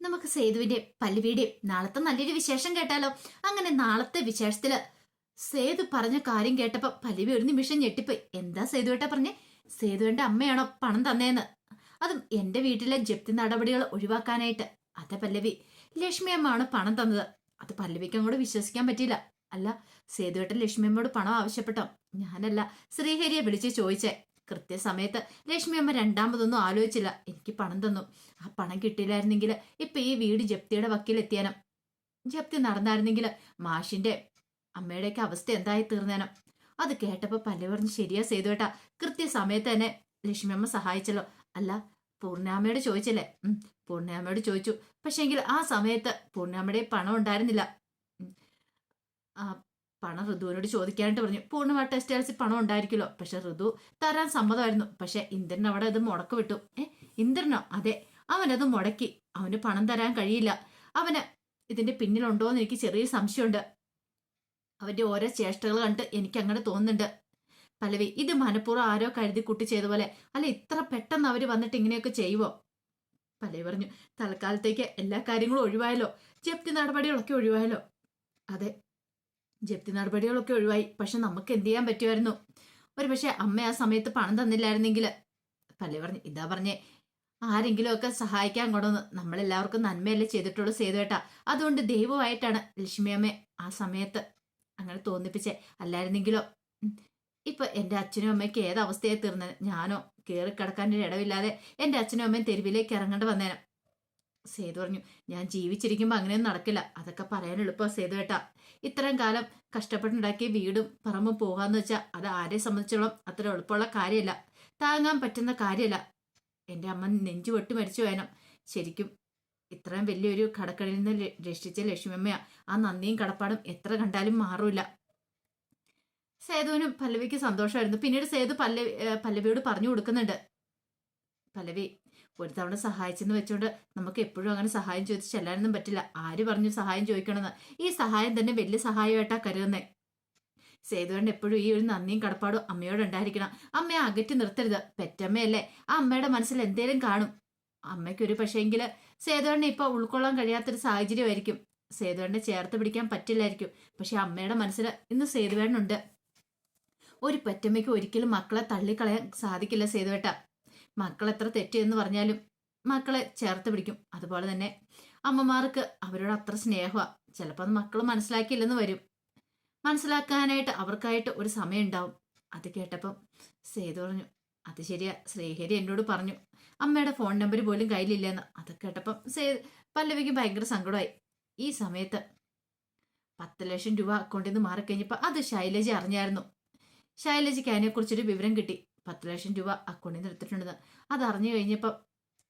നമുക്ക് സേതുവിന്റെ പല്ലവിയുടെയും നാളത്തെ നല്ലൊരു വിശേഷം കേട്ടാലോ? അങ്ങനെ നാളത്തെ വിശേഷത്തിൽ സേതു പറഞ്ഞ കാര്യം കേട്ടപ്പോ പല്ലവി ഒരു നിമിഷം ഞെട്ടിപ്പോയി. എന്താ സേതുവേട്ട പറഞ്ഞേ? സേതുവിന്റെ അമ്മയാണോ പണം തന്നേന്ന്? അതും എന്റെ വീട്ടിലെ ജപ്തി നടപടികൾ ഒഴിവാക്കാനായിട്ട്. അതെ പല്ലവി ലക്ഷ്മി അമ്മയാണ് പണം തന്നത്. അത് പല്ലവിക്ക് അങ്ങോട്ട് വിശ്വസിക്കാൻ പറ്റിയില്ല. അല്ല സേതുവേട്ടൻ ലക്ഷ്മി അമ്മയോട് പണം ആവശ്യപ്പെട്ടോ? ഞാനല്ല ശ്രീഹരിയെ വിളിച്ച് ചോദിച്ചേ. കൃത്യസമയത്ത് ലക്ഷ്മി അമ്മ രണ്ടാമതൊന്നും ആലോചിച്ചില്ല. എനിക്ക് പണം തന്നു. ആ പണം കിട്ടിയില്ലായിരുന്നെങ്കിൽ ഇപ്പൊ ഈ വീട് ജപ്തിയുടെ വക്കീലെത്തിയാനും. ജപ്തി നടന്നായിരുന്നെങ്കിൽ മാഷിന്റെ അമ്മയുടെയൊക്കെ അവസ്ഥ എന്തായി തീർന്നേനും? അത് കേട്ടപ്പോ പല്ലു പറഞ്ഞ് ശരിയാ കേട്ടാ കൃത്യസമയത്ത് തന്നെ ലക്ഷ്മി അമ്മ സഹായിച്ചല്ലോ. അല്ല പൂർണാമ്മയോട് ചോദിച്ചല്ലേ? ഉം പൂർണാമ്മയോട് ചോദിച്ചു. പക്ഷെങ്കിൽ ആ സമയത്ത് പൂർണാമ്മയുടെ പണം ഉണ്ടായിരുന്നില്ല. പണം ഋതുവിനോട് ചോദിക്കാനായിട്ട് പറഞ്ഞു. പൂർണമാ ടെക്സ്റ്റൈൽസിൽ പണം ഉണ്ടായിരിക്കുമല്ലോ. പക്ഷെ ഋതു തരാൻ സമ്മതമായിരുന്നു. പക്ഷെ ഇന്ദ്രൻ അവിടെ അത് മുടക്ക് വിട്ടു. ഏ ഇന്ദ്രനോ? അതെ. അവനത് മുടക്കി. അവന് പണം തരാൻ കഴിയില്ല. അവന് ഇതിന്റെ പിന്നിലുണ്ടോ എന്ന് എനിക്ക് ചെറിയ സംശയമുണ്ട്. അവന്റെ ഓരോ ചേഷ്ടകൾ കണ്ട് എനിക്ക് അങ്ങനെ തോന്നുന്നുണ്ട്. പലവി ഇത് മനഃപൂർവം ആരോ കരുതി കുട്ടി ചെയ്ത പോലെ. അല്ല ഇത്ര പെട്ടെന്ന് അവർ വന്നിട്ട് ഇങ്ങനെയൊക്കെ ചെയ്യുവോ? പലവി പറഞ്ഞു തൽക്കാലത്തേക്ക് എല്ലാ കാര്യങ്ങളും ഒഴിവായല്ലോ. ജപ്തി നടപടികളൊക്കെ ഒഴിവായല്ലോ. അതെ ജപ്തി നടപടികളൊക്കെ ഒഴിവായി. പക്ഷെ നമുക്ക് എന്ത് ചെയ്യാൻ പറ്റുമായിരുന്നു? ഒരു പക്ഷെ അമ്മ ആ സമയത്ത് പണം തന്നില്ലായിരുന്നെങ്കിൽ പല്ലവി പറഞ്ഞു ഇതാ പറഞ്ഞേ ആരെങ്കിലും ഒക്കെ സഹായിക്കാൻ കൊണ്ടുവന്ന് നമ്മളെല്ലാവർക്കും നന്മയല്ലേ ചെയ്തിട്ടുള്ളൂ സേതുവേട്ടാ. അതുകൊണ്ട് ദൈവമായിട്ടാണ് ലക്ഷ്മി അമ്മ ആ സമയത്ത് അങ്ങനെ തോന്നിപ്പിച്ചേ. അല്ലായിരുന്നെങ്കിലോ? ഇപ്പൊ എന്റെ അച്ഛനും അമ്മയ്ക്ക് ഏത് അവസ്ഥയായി തീർന്നത് ഞാനോ? കയറി കിടക്കാൻ ഒരു ഇടവില്ലാതെ എന്റെ അച്ഛനും അമ്മയും തെരുവിലേക്ക് ഇറങ്ങേണ്ടി വന്നേനം. സേതു പറഞ്ഞു ഞാൻ ജീവിച്ചിരിക്കുമ്പോൾ അങ്ങനെയൊന്നും നടക്കില്ല. അതൊക്കെ പറയാൻ എളുപ്പമാണ് സേതു ഏട്ടാ ഇത്രയും കാലം കഷ്ടപ്പെട്ടുണ്ടാക്കിയ വീടും പറമ്പും പോകാന്ന് വെച്ചാൽ അത് ആരെ സംബന്ധിച്ചോളം അത്ര എളുപ്പമുള്ള കാര്യമല്ല. താങ്ങാൻ പറ്റുന്ന കാര്യമല്ല. എന്റെ അമ്മ നെഞ്ചു പൊട്ടി മരിച്ചു വേണം ശരിക്കും ഇത്രയും വലിയൊരു കടക്കടയിൽ നിന്ന് രക്ഷിച്ച ലക്ഷ്മിയമ്മയാ. ആ നന്ദിയും കടപ്പാടും എത്ര കണ്ടാലും മാറൂല. സേതുവിനും പല്ലവിക്ക് സന്തോഷമായിരുന്നു. പിന്നീട് സേതു പല്ലവി പല്ലവിയോട് പറഞ്ഞു കൊടുക്കുന്നുണ്ട്. പല്ലവി ഒരു തവണ സഹായിച്ചെന്ന് വെച്ചോണ്ട് നമുക്ക് എപ്പോഴും അങ്ങനെ സഹായം ചോദിച്ച് ചെല്ലാനൊന്നും പറ്റില്ല. ആര് പറഞ്ഞു സഹായം ചോദിക്കണമെന്ന്? ഈ സഹായം തന്നെ വലിയ സഹായമായിട്ടാ കരുതുന്നേ. സേതുവേണ്ട എപ്പോഴും ഈ ഒരു നന്ദിയും കടപ്പാടും അമ്മയോട് ഉണ്ടായിരിക്കണം. അമ്മയെ അകറ്റി നിർത്തരുത്. പെറ്റമ്മയല്ലേ. ആ അമ്മയുടെ മനസ്സിൽ എന്തേലും കാണും. അമ്മയ്ക്ക് ഒരു പക്ഷേങ്കിൽ സേതുവേണ്ണ ഇപ്പൊ ഉൾക്കൊള്ളാൻ കഴിയാത്തൊരു സാഹചര്യമായിരിക്കും. സേതുവേണ്ണെ ചേർത്ത് പിടിക്കാൻ പറ്റില്ലായിരിക്കും. പക്ഷെ അമ്മയുടെ മനസ്സിൽ ഇന്ന് സേതുവേണ്ണുണ്ട് ഒരു പെറ്റമ്മയ്ക്ക് ഒരിക്കലും മക്കളെ തള്ളിക്കളയാൻ സാധിക്കില്ല സേതുവേട്ട. മക്കൾ എത്ര തെറ്റെന്ന് പറഞ്ഞാലും മക്കളെ ചേർത്ത് പിടിക്കും. അതുപോലെ തന്നെ അമ്മമാർക്ക് അവരോട് അത്ര സ്നേഹമാണ് ചിലപ്പോൾ മക്കൾ മനസ്സിലാക്കിയില്ലെന്ന് വരും. മനസ്സിലാക്കാനായിട്ട് അവർക്കായിട്ട് ഒരു സമയം ഉണ്ടാവും അത് കേട്ടപ്പം സേതു പറഞ്ഞു അത് ശരിയാ. ശ്രീഹരി എന്നോട് പറഞ്ഞു അമ്മയുടെ ഫോൺ നമ്പർ പോലും കയ്യിലില്ലെന്ന്. അത് കേട്ടപ്പം സേ പല്ലവിക്ക് ഭയങ്കര സങ്കടമായി. ഈ സമയത്ത് പത്ത് ലക്ഷം രൂപ അക്കൗണ്ടിൽ നിന്ന് മാറിക്കഴിഞ്ഞപ്പോൾ അത് ശൈലജ അറിഞ്ഞായിരുന്നു. ശൈലജയ്ക്ക് അതിനെക്കുറിച്ചൊരു വിവരം കിട്ടി. പത്ത് ലക്ഷം രൂപ അക്കൗണ്ടിൽ നിന്ന് എടുത്തിട്ടുണ്ടെന്ന് അതറിഞ്ഞു കഴിഞ്ഞപ്പോൾ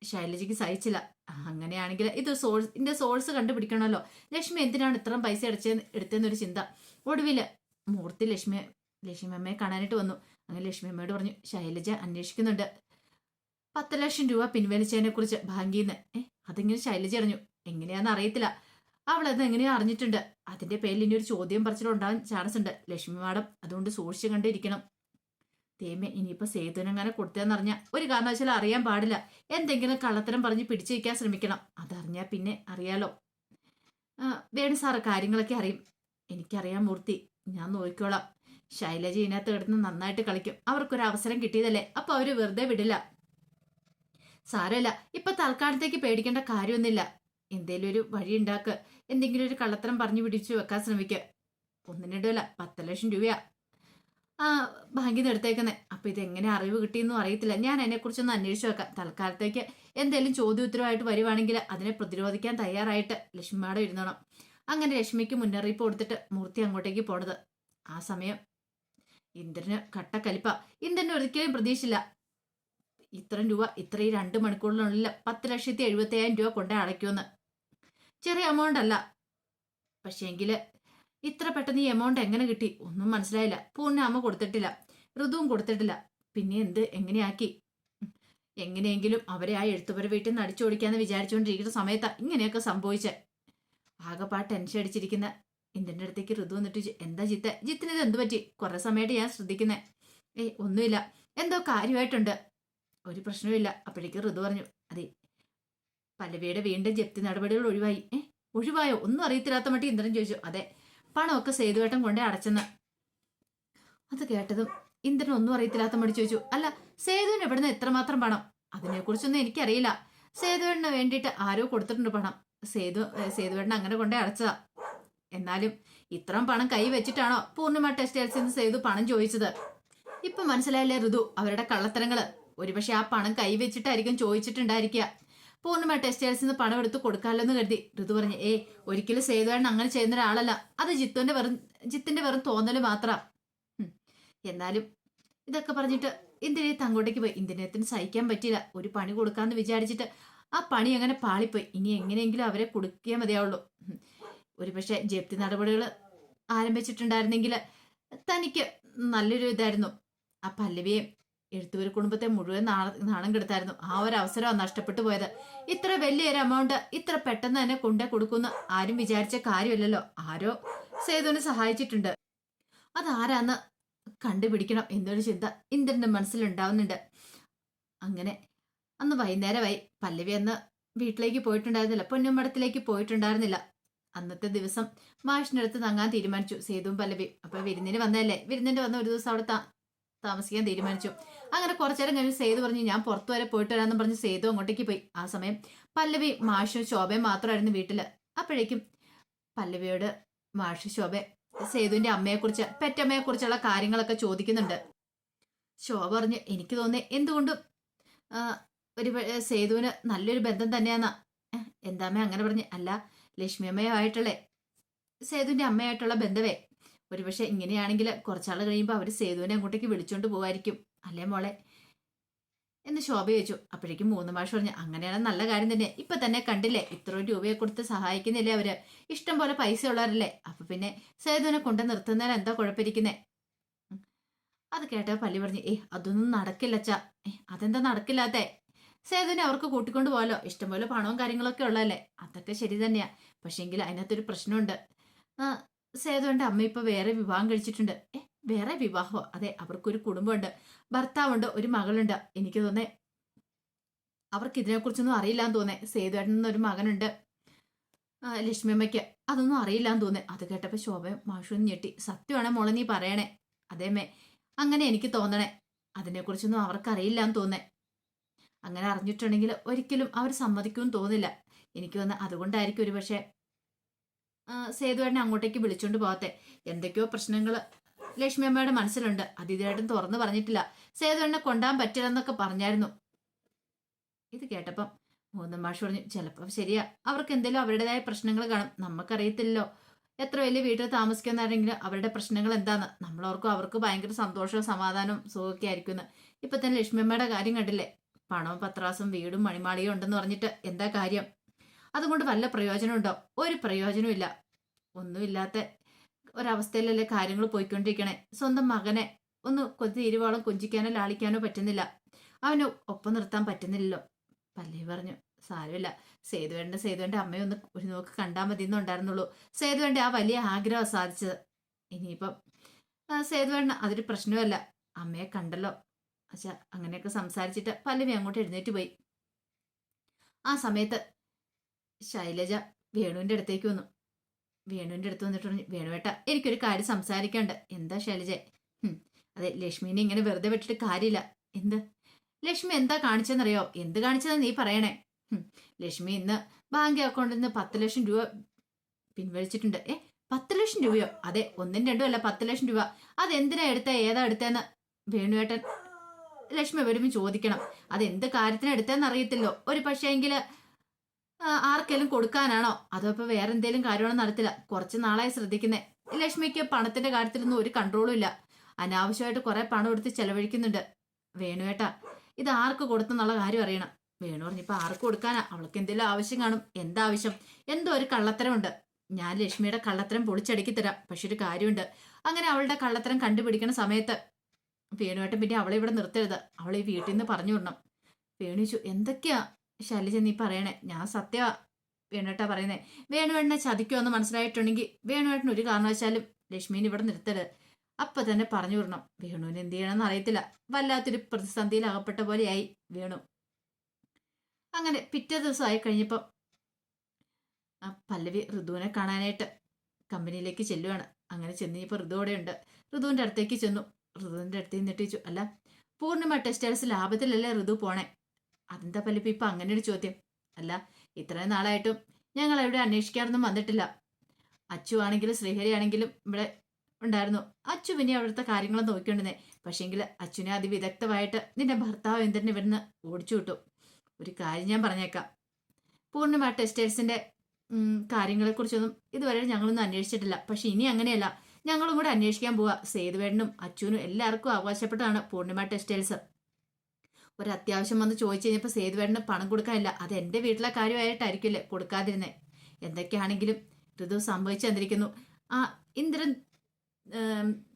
ശൈലജയ്ക്ക് സഹിച്ചില്ല. അങ്ങനെയാണെങ്കിൽ ഇത് സോഴ്സ് ഇതിന്റെ സോഴ്സ് കണ്ടുപിടിക്കണമല്ലോ. ലക്ഷ്മി എന്തിനാണ് ഇത്രയും പൈസ അടിച്ചത് എടുത്തതെന്നൊരു ചിന്ത. ഒടുവിൽ മൂർത്തി ലക്ഷ്മി ലക്ഷ്മി അമ്മയെ കാണാനായിട്ട് വന്നു. അങ്ങനെ ലക്ഷ്മി അമ്മയോട് പറഞ്ഞു ശൈലജ അന്വേഷിക്കുന്നുണ്ട്. പത്ത് ലക്ഷം രൂപ പിൻവലിച്ചതിനെ കുറിച്ച് ബാങ്കിൽ നിന്ന് ഏഹ് അതെങ്ങനെ? ശൈലജ അറിഞ്ഞു എങ്ങനെയാണെന്ന് അറിയത്തില്ല. അവൾ അത് എങ്ങനെയാ അറിഞ്ഞിട്ടുണ്ട്. അതിന്റെ പേരിൽ ഇനി ഒരു ചോദ്യം പറിച്ചിട്ടുണ്ടാകാൻ ചാൻസ് ഉണ്ട്. ലക്ഷ്മി മാഡം അതുകൊണ്ട് സൂക്ഷിച്ചു കണ്ടിരിക്കണം. തേമേ ഇനിയിപ്പോ കൊടുത്തതെന്ന് അറിഞ്ഞാൽ ഒരു കാരണവശാലും അറിയാൻ പാടില്ല. എന്തെങ്കിലും കള്ളത്തരം പറഞ്ഞ് പിടിച്ചു വയ്ക്കാൻ ശ്രമിക്കണം. അതറിഞ്ഞാ പിന്നെ അറിയാലോ. വേണു സാറ് കാര്യങ്ങളൊക്കെ അറിയും. എനിക്കറിയാം മൂർത്തി. ഞാൻ നോക്കിക്കോളാം. ശൈലജ ഇതിനകത്ത് കിടന്ന് നന്നായിട്ട് കളിക്കും. അവർക്കൊരു അവസരം കിട്ടിയതല്ലേ? അപ്പൊ അവർ വെറുതെ വിടില്ല. സാരമില്ല. ഇപ്പൊ തൽക്കാലത്തേക്ക് പേടിക്കേണ്ട കാര്യമൊന്നുമില്ല. എന്തേലും ഒരു വഴി ഉണ്ടാക്ക്. എന്തെങ്കിലും ഒരു കള്ളത്തരം പറഞ്ഞു പിടിച്ചു വെക്കാൻ ശ്രമിക്കുക ഒന്നിനിടല്ല പത്ത് ലക്ഷം രൂപയാ. ആ ബാങ്കിൽ നിന്ന് എടുത്തേക്കുന്നേ. അപ്പൊ ഇത് എങ്ങനെ അറിവ് കിട്ടിയെന്നും അറിയത്തില്ല. ഞാൻ അതിനെക്കുറിച്ചൊന്ന് അന്വേഷിച്ചു വെക്കാം തൽക്കാലത്തേക്ക് എന്തെങ്കിലും ചോദ്യോത്തരമായിട്ട് വരുവാണെങ്കിൽ അതിനെ പ്രതിരോധിക്കാൻ തയ്യാറായിട്ട് ലക്ഷ്മിയുടെ ഇരുന്നോണം. അങ്ങനെ ലക്ഷ്മിക്ക് മുന്നറിയിപ്പ് കൊടുത്തിട്ട് മൂർത്തി അങ്ങോട്ടേക്ക് പോണത്. ആ സമയം ഇന്ദ്രന് കട്ടക്കലിപ്പ. ഇന്ദ്രന് ഒരിക്കലും പ്രതീക്ഷില്ല ഇത്രയും രൂപ ഇത്രയും രണ്ട് മണിക്കൂറിനുള്ളിൽ പത്ത് ലക്ഷത്തി എഴുപത്തി അയ്യായിരം രൂപ കൊണ്ടേ അടയ്ക്കുമെന്ന്. ചെറിയ എമൗണ്ട് അല്ല. പക്ഷേങ്കിൽ ഇത്ര പെട്ടെന്ന് ഈ എമൗണ്ട് എങ്ങനെ കിട്ടി? ഒന്നും മനസ്സിലായില്ല. പൂർണ അമ്മ കൊടുത്തിട്ടില്ല. ഋതുവും കൊടുത്തിട്ടില്ല. പിന്നെ എന്ത്? എങ്ങനെയാക്കി? എങ്ങനെയെങ്കിലും അവരെ ആ എഴുത്തുപുര വീട്ടിൽ നിന്ന് അടിച്ചോടിക്കാന്ന് വിചാരിച്ചുകൊണ്ടിരിക്കുന്ന സമയത്താ ഇങ്ങനെയൊക്കെ സംഭവിച്ചെ. ആകെപ്പാ ടെൻഷൻ അടിച്ചിരിക്കുന്ന. ഇന്ത്യന്റെ അടുത്തേക്ക് ഋതു വന്നിട്ട് എന്താ ജിത്ത്? ജിത്തിന് ഇത് എന്ത് പറ്റി? കുറെ സമയമായിട്ട് ഞാൻ ശ്രദ്ധിക്കുന്നേ. ഏയ് ഒന്നുമില്ല. എന്തോ കാര്യമായിട്ടുണ്ട്. ഒരു പ്രശ്നവുമില്ല. അപ്പോഴേക്ക് ഋതു പറഞ്ഞു അതെ പല്ലവിയുടെ വീണ്ടും ജപ്തി നടപടികൾ ഒഴിവായി. ഏ ഒഴിവായോ? ഒന്നും അറിയത്തില്ലാത്ത മട്ടി ഇന്ദ്രൻ ചോദിച്ചു. അതെ പണമൊക്കെ സേതുവേട്ടൻ കൊണ്ടേ അടച്ചെന്ന്. അത് കേട്ടതും ഇന്ദ്രൻ ഒന്നും അറിയത്തില്ലാത്ത മടി ചോദിച്ചു അല്ല സേതുവിന് എവിടുന്ന് എത്രമാത്രം പണം? അതിനെക്കുറിച്ചൊന്നും എനിക്കറിയില്ല. സേതുവേടിന് വേണ്ടിയിട്ട് ആരോ കൊടുത്തിട്ടുണ്ട് പണം. സേതു സേതുവേടിനെ അങ്ങനെ കൊണ്ടേ അടച്ചതാ. എന്നാലും ഇത്രയും പണം കൈ വെച്ചിട്ടാണോ പൂർണിമ ടെക്സ്റ്റൈൽസിൽ നിന്ന് സേതു പണം ചോദിച്ചത്? ഇപ്പൊ മനസ്സിലായില്ലേ ഋതു അവരുടെ കള്ളത്തരങ്ങൾ. ഒരുപക്ഷെ ആ പണം കൈ വെച്ചിട്ടായിരിക്കും ചോദിച്ചിട്ടുണ്ടായിരിക്കുക. പൂർണിമ ടെക്സ്റ്റൈൽസിൽ നിന്ന് പണം എടുത്ത് കൊടുക്കാമല്ലോ എന്ന് കരുതി. ഋതു പറഞ്ഞു ഏ ഒരിക്കലും സേതുവേട്ടൻ അങ്ങനെ ചെയ്യുന്ന ഒരാളല്ല അത് ജിത്തുവിന്റെ വെറും ജിത്തിന്റെ വെറും തോന്നൽ മാത്രം. എന്നാലും ഇതൊക്കെ പറഞ്ഞിട്ട് ഇന്ദിരയത്ത് അങ്ങോട്ടേക്ക് പോയി. ഇന്ദിരയത്തിന് സഹിക്കാൻ പറ്റിയില്ല. ഒരു പണി കൊടുക്കാന്ന് വിചാരിച്ചിട്ട് ആ പണി അങ്ങനെ പാളിപ്പോയി. ഇനി എങ്ങനെയെങ്കിലും അവരെ കൊടുക്കിയാൽ മതിയാവുള്ളൂ. ഒരു ജപ്തി നടപടികൾ ആരംഭിച്ചിട്ടുണ്ടായിരുന്നെങ്കിൽ തനിക്ക് നല്ലൊരു ഇതായിരുന്നു. ആ പല്ലവിയെ എഴുത്തുപേർ കുടുംബത്തെ മുഴുവൻ നാണ നാണം കെടുത്തായിരുന്നു. ആ ഒരു അവസരമാണ് നഷ്ടപ്പെട്ടു പോയത്. ഇത്ര വലിയൊരു എമൗണ്ട് ഇത്ര പെട്ടെന്ന് തന്നെ കൊണ്ടേ കൊടുക്കുന്നു ആരും വിചാരിച്ച കാര്യമല്ലല്ലോ. ആരോ സേതുവിനെ സഹായിച്ചിട്ടുണ്ട്. അതാരാന്ന് കണ്ടുപിടിക്കണം എന്നൊരു ചിന്ത ഇന്ദ്രന്റെ മനസ്സിലുണ്ടാവുന്നുണ്ട്. അങ്ങനെ അന്ന് വൈകുന്നേരമായി പല്ലവി അന്ന് വീട്ടിലേക്ക് പോയിട്ടുണ്ടായിരുന്നില്ല. പൊന്നുമടത്തിലേക്ക് പോയിട്ടുണ്ടായിരുന്നില്ല. അന്നത്തെ ദിവസം മാഷിനടുത്ത് തങ്ങാൻ തീരുമാനിച്ചു. സേതുവും പല്ലവി. അപ്പൊ വിരുന്നിന് വന്നതല്ലേ? വിരുന്നിന് വന്ന ഒരു ദിവസം അവിടെ താമസിക്കാൻ തീരുമാനിച്ചു. അങ്ങനെ കുറച്ചേരം കഴിഞ്ഞ് സേതു പറഞ്ഞു ഞാൻ പുറത്തു വരെ പോയിട്ട് വരാമെന്ന് പറഞ്ഞ് സേതു അങ്ങോട്ടേക്ക് പോയി. ആ സമയം പല്ലവി മാഷും ശോഭയും മാത്രമായിരുന്നു വീട്ടിൽ. അപ്പോഴേക്കും പല്ലവിയോട് മാഷ് ശോഭ സേതുവിന്റെ അമ്മയെക്കുറിച്ച് പെറ്റമ്മയെക്കുറിച്ചുള്ള കാര്യങ്ങളൊക്കെ ചോദിക്കുന്നുണ്ട്. ശോഭ പറഞ്ഞു എനിക്ക് തോന്നി എന്തുകൊണ്ടും ഒരു സേതുവിന് നല്ലൊരു ബന്ധം തന്നെയാന്നാ. എന്താമ്മ അങ്ങനെ പറഞ്ഞു അല്ല ലക്ഷ്മി അമ്മയുമായിട്ടുള്ള സേതുവിന്റെ അമ്മയായിട്ടുള്ള ബന്ധവേ ഒരുപക്ഷെ ഇങ്ങനെയാണെങ്കിൽ കുറച്ചാൾ കഴിയുമ്പോൾ അവർ സേതുവിനെ അങ്ങോട്ടേക്ക് വിളിച്ചുകൊണ്ട് പോവായിരിക്കും. അല്ലേ മോളെ? എന്ന് ശോഭ ചോദിച്ചു. അപ്പോഴേക്കും മൂന്ന് മാഷ് പറഞ്ഞു അങ്ങനെയാണ് നല്ല കാര്യം തന്നെ. ഇപ്പൊ തന്നെ കണ്ടില്ലേ? ഇത്രയും രൂപയെ കൊടുത്ത് സഹായിക്കുന്നില്ലേ അവർ? ഇഷ്ടം പോലെ പൈസ ഉള്ളവരല്ലേ? അപ്പൊ പിന്നെ സേതുവിനെ കൊണ്ട് നിർത്തുന്നതിന് എന്താ കുഴപ്പമിരിക്കുന്നേ? അത് കേട്ട പള്ളി പറഞ്ഞു ഏ അതൊന്നും നടക്കില്ല അച്ഛാ. അതെന്താ നടക്കില്ലാത്തേ? സേതുവിനെ അവർക്ക് കൂട്ടിക്കൊണ്ട് പോകാലോ ഇഷ്ടംപോലെ പണവും കാര്യങ്ങളൊക്കെ ഉള്ളതല്ലേ? അതൊക്കെ ശരി തന്നെയാ. പക്ഷേങ്കിൽ അതിനകത്തൊരു പ്രശ്നമുണ്ട്. ആ സേതുവിന്റെ അമ്മ ഇപ്പൊ വേറെ വിവാഹം കഴിച്ചിട്ടുണ്ട്. ഏ വേറെ വിവാഹമോ? അതെ അവർക്കൊരു കുടുംബമുണ്ട്. ഭർത്താവുണ്ട് ഒരു മകളുണ്ട്. എനിക്ക് തോന്നേ അവർക്ക് ഇതിനെക്കുറിച്ചൊന്നും അറിയില്ലാന്ന് തോന്നേ. സേതുവേട്ടൻ എന്നൊരു മകനുണ്ട് ലക്ഷ്മി അമ്മയ്ക്ക് അതൊന്നും അറിയില്ലാന്ന് തോന്നേ. അത് കേട്ടപ്പോ ശോഭ മാഷും ഞെട്ടി. സത്യമാണ് മോളെ നീ പറയണേ? അതേമേ അങ്ങനെ എനിക്ക് തോന്നണേ. അതിനെക്കുറിച്ചൊന്നും അവർക്ക് അറിയില്ലാന്ന് തോന്നേ. അങ്ങനെ അറിഞ്ഞിട്ടുണ്ടെങ്കിൽ ഒരിക്കലും അവർ സമ്മതിക്കുമെന്ന് തോന്നില്ല. എനിക്ക് തോന്നുന്നത് അതുകൊണ്ടായിരിക്കും ഒരു പക്ഷേ സേതുവേട്ടനെ അങ്ങോട്ടേക്ക് വിളിച്ചോണ്ട് പോകത്തെ. എന്തൊക്കെയോ പ്രശ്നങ്ങൾ ലക്ഷ്മി അമ്മയുടെ മനസ്സിലുണ്ട്. അത് ഇതായിട്ടും തുറന്നു പറഞ്ഞിട്ടില്ല. സേതുവേട്ടനെ കൊണ്ടാൻ പറ്റില്ലെന്നൊക്കെ പറഞ്ഞായിരുന്നു. ഇത് കേട്ടപ്പം മൂന്ന് മാഷ് പറഞ്ഞു ചിലപ്പോൾ ശരിയാ. അവർക്ക് എന്തെങ്കിലും അവരുടേതായ പ്രശ്നങ്ങൾ കാണും. നമുക്കറിയത്തില്ലല്ലോ. എത്ര വലിയ വീട്ടിൽ താമസിക്കുന്നവരെങ്കിലും അവരുടെ പ്രശ്നങ്ങൾ എന്താന്ന്. നമ്മളോർക്കും അവർക്ക് ഭയങ്കര സന്തോഷവും സമാധാനവും സുഖമൊക്കെ ആയിരിക്കുന്നു ഇപ്പൊ തന്നെ ലക്ഷ്മിയമ്മയുടെ കാര്യം കണ്ടില്ലേ? പണവും പത്രാസും വീടും മണിമാളിയും ഉണ്ടെന്ന് പറഞ്ഞിട്ട് എന്താ കാര്യം? അതുകൊണ്ട് വല്ല പ്രയോജനമുണ്ടോ? ഒരു പ്രയോജനവും ഇല്ല ഒന്നുമില്ലാത്ത ഒരവസ്ഥയിലല്ലേ കാര്യങ്ങൾ പോയിക്കൊണ്ടിരിക്കണേ. സ്വന്തം മകനെ ഒന്ന് കൊതി ഇരുവാളം കൊഞ്ചിക്കാനോ ലാളിക്കാനോ പറ്റുന്നില്ല. അവന് ഒപ്പം നിർത്താൻ പറ്റുന്നില്ലല്ലോ. പല്ലി പറഞ്ഞു സാരമില്ല. സേതുവേണ്ട സേതുവേണ്ട. അമ്മയെ ഒന്ന് ഒരു നോക്ക് കണ്ടാൽ മതി എന്നുണ്ടായിരുന്നുള്ളൂ സേതുവേണ്ട ആ വലിയ ആഗ്രഹം സാധിച്ചത് ഇനിയിപ്പം സേതുവേണ്ട അതൊരു പ്രശ്നമല്ല അമ്മയെ കണ്ടല്ലോ. അച്ഛാ അങ്ങനെയൊക്കെ സംസാരിച്ചിട്ട് പല്ലവി അങ്ങോട്ട് എഴുന്നേറ്റ് പോയി. ആ സമയത്ത് ശൈലജ വേണുവിന്റെ അടുത്തേക്ക് വന്നു. വേണുവിന്റെ അടുത്ത് വന്നിട്ട് പറഞ്ഞു വേണുവേട്ട എനിക്കൊരു കാര്യം സംസാരിക്കാണ്ട് എന്താ ശൈലജ? അതെ ലക്ഷ്മിനെ ഇങ്ങനെ വെറുതെ വിട്ടിട്ട് കാര്യമില്ല. എന്ത്? ലക്ഷ്മി എന്താ കാണിച്ചെന്നറിയോ എന്ത് കാണിച്ചതെന്ന് നീ പറയണേ. ലക്ഷ്മി ഇന്ന് ബാങ്ക് അക്കൗണ്ടിൽ നിന്ന് പത്ത് ലക്ഷം രൂപ പിൻവലിച്ചിട്ടുണ്ട്. ഏ പത്ത് ലക്ഷം രൂപയോ? അതെ ഒന്നും രണ്ടും അല്ല പത്ത് ലക്ഷം രൂപ. അതെന്തിനാ എടുത്ത? ഏതാ എടുത്തേന്ന്? വേണുവേട്ടൻ ലക്ഷ്മി വരുമ്പോൾ ചോദിക്കണം. അതെന്ത് കാര്യത്തിന് എടുത്തേന്ന് അറിയത്തില്ലോ. ഒരു പക്ഷേ എങ്കിൽ ആ, ആർക്കെങ്കിലും കൊടുക്കാനാണോ? അതോ ഇപ്പൊ വേറെ എന്തെങ്കിലും കാര്യമാണോ നടത്തില്ല? കുറച്ച് നാളായി ശ്രദ്ധിക്കുന്നേ. ലക്ഷ്മിക്ക് പണത്തിന്റെ കാര്യത്തിലൊന്നും ഒരു കൺട്രോളും ഇല്ല. അനാവശ്യമായിട്ട് കുറെ പണം എടുത്ത് ചെലവഴിക്കുന്നുണ്ട്. വേണുവേട്ടാ ഇത് ആർക്ക് കൊടുത്തെന്നുള്ള കാര്യം അറിയണം. വേണു പറഞ്ഞിപ്പോ ആർക്ക് കൊടുക്കാനാ? അവൾക്ക് എന്തെങ്കിലും ആവശ്യം കാണും. എന്താവശ്യം? എന്തോ ഒരു കള്ളത്തരമുണ്ട്. ഞാൻ ലക്ഷ്മിയുടെ കള്ളത്തരം പൊളിച്ചടുക്കി തരാം. പക്ഷെ ഒരു കാര്യമുണ്ട്. അങ്ങനെ അവളുടെ കള്ളത്തരം കണ്ടുപിടിക്കുന്ന സമയത്ത് വേണുവേട്ടൻ പിന്നെ അവളെ ഇവിടെ നിർത്തരുത്. അവളെ വീട്ടിൽ നിന്ന് പറഞ്ഞു വിടണം. വേണു എന്തൊക്കെയാ? ശൈലജ നീ പറയണേ. ഞാൻ സത്യ വേണുവേട്ടാ പറയുന്നേ. വേണുവേട്ടനെ ചതിക്കുമെന്ന് മനസ്സിലായിട്ടുണ്ടെങ്കിൽ വേണുവേട്ടൻ ഒരു കാരണവശാലും ലക്ഷ്മീനെ ഇവിടെ നിർത്തരുത്. അപ്പൊ തന്നെ പറഞ്ഞു വിടണം. വേണുവിന് എന്ത് ചെയ്യണമെന്ന് അറിയത്തില്ല. വല്ലാത്തൊരു പ്രതിസന്ധിയിൽ അകപ്പെട്ട പോലെയായി വേണു. അങ്ങനെ പിറ്റേ ദിവസമായി കഴിഞ്ഞപ്പം ആ പല്ലവി ഋതുവിനെ കാണാനായിട്ട് കമ്പനിയിലേക്ക് ചെല്ലുവാണ്. അങ്ങനെ ചെന്നിപ്പോൾ അവിടെ ഉണ്ട് ഋതുവിന്റെ അടുത്തേക്ക് ചെന്നു. ഋതുവിന്റെ അടുത്ത് നിന്നിട്ട് അല്ല പൂർണിമ ടെക്സ്റ്റൈൽസ് ലാഭത്തിലല്ലേ ഋതു പോണേ? അതെന്താ പല്ലിപ്പ ഇപ്പം അങ്ങനെ ഒരു ചോദ്യം? അല്ല ഇത്രയും നാളായിട്ടും ഞങ്ങൾ എവിടെ അന്വേഷിക്കാറൊന്നും വന്നിട്ടില്ല. അച്ചു ആണെങ്കിലും ശ്രീഹരി ആണെങ്കിലും ഇവിടെ ഉണ്ടായിരുന്നു. അച്ചു പിന്നെ അവിടുത്തെ കാര്യങ്ങൾ നോക്കിക്കൊണ്ടിരുന്നേ. പക്ഷേങ്കിൽ അച്ഛനെ അതിവിദഗ്ധമായിട്ട് നിന്റെ ഭർത്താവ് എന്തിനെ ഇവിടുന്ന് ഓടിച്ചു വിട്ടു? ഒരു കാര്യം ഞാൻ പറഞ്ഞേക്കാം. പൂർണിമ ടെസ്റ്റേഴ്സിന്റെ കാര്യങ്ങളെ കാര്യങ്ങളെക്കുറിച്ചൊന്നും ഇതുവരെ ഞങ്ങളൊന്നും അന്വേഷിച്ചിട്ടില്ല. പക്ഷെ ഇനി അങ്ങനെയല്ല. ഞങ്ങളും കൂടെ അന്വേഷിക്കാൻ പോവാ. സേതുവേടനും അച്ഛനും എല്ലാവർക്കും അവകാശപ്പെട്ടതാണ് പൂർണിമ ടെക്സ്റ്റൈൽസ് ഒരു അത്യാവശ്യം വന്ന് ചോദിച്ചു കഴിഞ്ഞപ്പോൾ സേതുവേട്ടന് പണം കൊടുക്കാനില്ല. അത് എന്റെ വീട്ടിലെ കാര്യമായിട്ടായിരിക്കില്ലേ കൊടുക്കാതിരുന്നേ. എന്തൊക്കെയാണെങ്കിലും ഋതു സംഭവിച്ചു തന്നിരിക്കുന്നു ആ ഇന്ദ്രൻ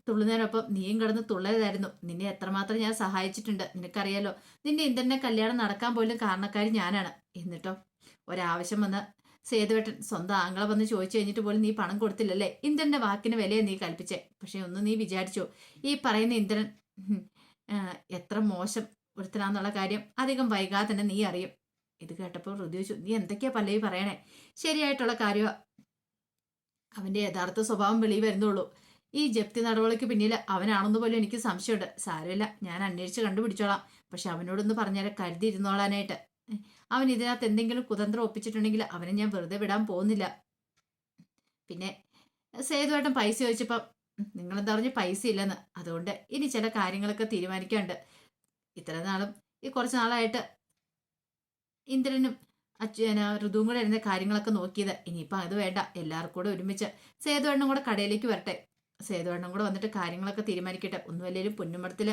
തുള്ളുന്നതിനൊപ്പം നീയും കിടന്ന് തുള്ളരുതായിരുന്നു. നിന്നെ എത്രമാത്രം ഞാൻ സഹായിച്ചിട്ടുണ്ട്. നിനക്കറിയാലോ നിന്റെ ഇന്ദ്രനെ കല്യാണം നടക്കാൻ പോലും കാരണക്കാരി ഞാനാണ്. എന്നിട്ടോ ഒരാവശ്യം വന്ന് സേതുവേട്ടൻ സ്വന്തം ആങ്ങളെ വന്ന് ചോദിച്ചു കഴിഞ്ഞിട്ട് പോലും നീ പണം കൊടുത്തില്ലല്ലേ? ഇന്ദ്രന്റെ വാക്കിന് വിലയെ നീ കൽപ്പിച്ചേ. പക്ഷെ ഒന്ന് നീ വിചാരിച്ചോ. ഈ പറയുന്ന ഇന്ദ്രൻ എത്ര മോശം ഒരുത്തനാന്നുള്ള കാര്യം അധികം വൈകാതെ തന്നെ നീ അറിയും. ഇത് കേട്ടപ്പോൾ ഋതുവിച്ചു നീ എന്തൊക്കെയാ പല്ലവി പറയണേ? ശരിയായിട്ടുള്ള കാര്യമാ അവന്റെ യഥാർത്ഥ സ്വഭാവം വെളി വരുന്നുള്ളൂ. ഈ ജപ്തി നടപടിക്ക് പിന്നിൽ അവനാണെന്ന് പോലും എനിക്ക് സംശയമുണ്ട്. സാരമില്ല ഞാൻ അന്വേഷിച്ച് കണ്ടുപിടിച്ചോളാം. പക്ഷെ അവനോടൊന്ന് പറഞ്ഞാൽ കരുതി ഇരുന്നോളാനായിട്ട് അവൻ ഇതിനകത്ത് എന്തെങ്കിലും കുതന്ത്രം ഒപ്പിച്ചിട്ടുണ്ടെങ്കിൽ അവനെ ഞാൻ വെറുതെ വിടാൻ പോകുന്നില്ല. പിന്നെ സേതുവായിട്ടും പൈസ ചോദിച്ചപ്പം നിങ്ങളെന്താ പറഞ്ഞ പൈസ ഇല്ലെന്ന് അതുകൊണ്ട് ഇനി ചില കാര്യങ്ങളൊക്കെ തീരുമാനിക്കാണ്ട് ഇത്ര നാളും ഈ കുറച്ച് നാളായിട്ട് ഇന്ദ്രനും അച്ഛന ഋതുവും കൂടെ ഇരുന്ന കാര്യങ്ങളൊക്കെ നോക്കിയത്. ഇനിയിപ്പോൾ അത് വേണ്ട. എല്ലാവർക്കും കൂടെ ഒരുമിച്ച് സേതുവണ്ണം കൂടെ കടയിലേക്ക് വരട്ടെ. സേതുവണ്ണം കൂടെ വന്നിട്ട് കാര്യങ്ങളൊക്കെ തീരുമാനിക്കട്ടെ. ഒന്നുമല്ലേലും പൊന്നുമടത്തിൽ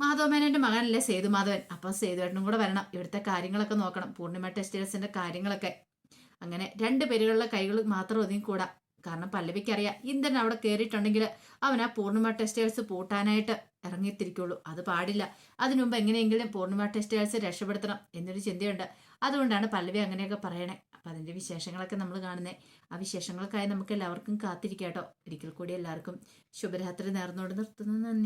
മാധവമേനന്റെ മകനല്ലേ സേതുമാധവൻ അപ്പം സേതുവേട്ടനും കൂടെ വരണം. ഇവിടുത്തെ കാര്യങ്ങളൊക്കെ നോക്കണം. പൂർണിമ ടെസ്റ്റേഴ്സിന്റെ കാര്യങ്ങളൊക്കെ. അങ്ങനെ രണ്ട് പേരുകളുടെ കൈകൾ മാത്രം ഒതുങ്ങിക്കൂടാ. കാരണം പല്ലവിക്കറിയാം. ഇന്ദ്രൻ അവിടെ കയറിയിട്ടുണ്ടെങ്കിൽ അവൻ ആ പൂർണിമ ടെക്സ്റ്റൈൽസ് പൂട്ടാനായിട്ട് ഇറങ്ങിത്തിരിക്കുള്ളൂ. അത് പാടില്ല. അതിനുമുമ്പ് എങ്ങനെയെങ്കിലും പൂർണിമ ടെക്സ്റ്റൈൽസ് രക്ഷപ്പെടുത്തണം എന്നൊരു ചിന്തയുണ്ട്. അതുകൊണ്ടാണ് പല്ലവി അങ്ങനെയൊക്കെ പറയണേ. അപ്പം അതിന്റെ വിശേഷങ്ങളൊക്കെ നമ്മൾ കാണുന്നത് ആ വിശേഷങ്ങൾക്കായി നമുക്ക് എല്ലാവർക്കും കാത്തിരിക്കാം കേട്ടോ. ഒരിക്കൽ കൂടി എല്ലാവർക്കും ശുഭരാത്രി നേർന്നുകൊണ്ട് നിർത്തുന്നു. നന്ദി.